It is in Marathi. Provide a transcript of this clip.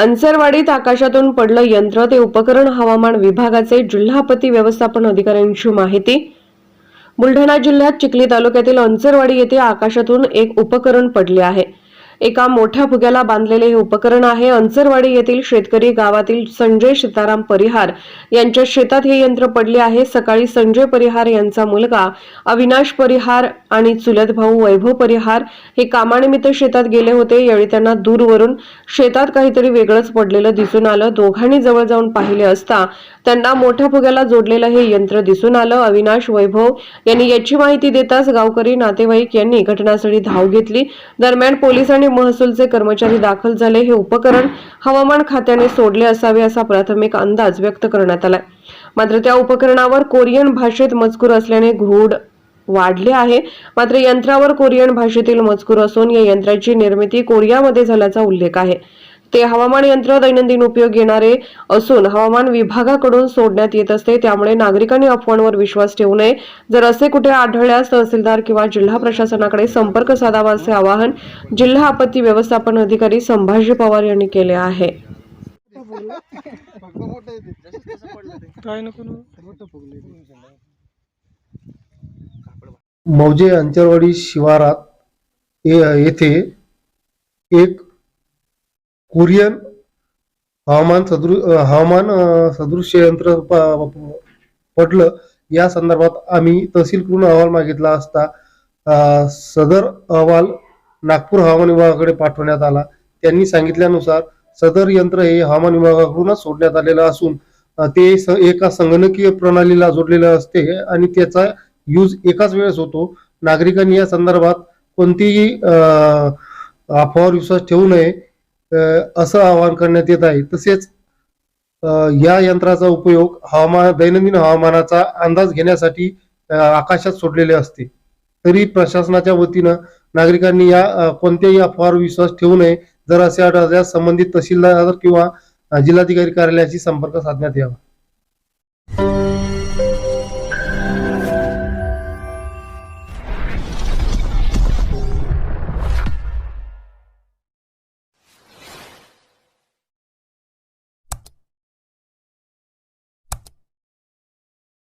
अंसरवाडीत आकाशातून पडलं यंत्र ते उपकरण हवामान विभागाचे जिल्हापती व्यवस्थापन अधिकाऱ्यांची माहिती. बुलढाणा जिल्ह्यात चिखली तालुक्यातील अंसरवाडी येथे आकाशातून एक उपकरण पडले आहे. एका मोठ्या फुग्याला बांधलेले हे उपकरण आहे. अंसरवाडी येथील शेतकरी गावातील संजय सीताराम परिहार यांच्या शेतात हे यंत्र पडले आहे. सकाळी संजय परिहार यांचा मुलगा अविनाश परिहार आणि चुलत भाऊ वैभव परिहार हे कामानिमित्त शेतात गेले होते. यावेळी त्यांना दूरवरून शेतात काहीतरी वेगळंच पडलेलं दिसून आलं. दोघांनी जवळ जाऊन पाहिले असता त्यांना मोठ्या फुग्याला जोडलेलं हे यंत्र दिसून आलं. अविनाश वैभव यांनी याची माहिती देताच गावकरी नातेवाईक यांनी घटनास्थळी धाव घेतली. दरम्यान पोलिसांनी आणि महसूलचे कर्मचारी दाखल झाले हे उपकरण हवामान खात्याने सोडले असावे असा प्राथमिक अंदाज व्यक्त करण्यात आलाय. मात्र त्या उपकरणावर कोरियन भाषेत मजकूर असल्याने घोड वाढले आहे. मात्र यंत्रावर कोरियन भाषेतील मजकूर असून या यंत्राची निर्मिती कोरियामध्ये झाल्याचा उल्लेख आहे. ते हवामान यंत्र दैनंदिन उपयोग येणारे असून हवामान विभागाकडून सोडण्यात येत असते त्यामुळे नागरिकांनी अफवांवर विश्वास ठेवू नये. जर असे कुठे आढळल्यास तहसीलदार किंवा जिल्हा प्रशासनाकडे संपर्क साधावा असे आवाहन जिल्हा आपत्ती व्यवस्थापन अधिकारी संभाजी पवार यांनी केले आहे. मौजे अंचरवाडी शिवारात येथे एक कुरियन हवामान सदृ हवामान सदृश सदृश्य यंत्र प- पडलं या संदर्भात आम्ही तहसीलकडून अहवाल मागितला असता सदर अहवाल नागपूर हवामान विभागाकडे पाठवण्यात आला. त्यांनी सांगितल्यानुसार सदर यंत्र हे हवामान विभागाकडूनच सोडण्यात आलेलं असून ते स- एका संगणकीय प्रणालीला जोडलेलं असते आणि त्याचा यूज एकाच वेळेस होतो. नागरिकांनी या संदर्भात कोणतीही अफवावर विश्वास ठेवू नये. असं आवाहन करण्यात येत आहे. तसेच या यंत्राचा उपयोग हवामान दैनंदिन हवामानाचा अंदाज घेण्यासाठी आकाशात सोडलेले असते. तरी प्रशासनाच्या वतीनं नागरिकांनी या कोणत्याही अफवावर विश्वास ठेवू नये. जर असे आढळल्यास संबंधित तहसीलदार किंवा जिल्हाधिकारी कार्यालयाशी संपर्क साधण्यात यावा.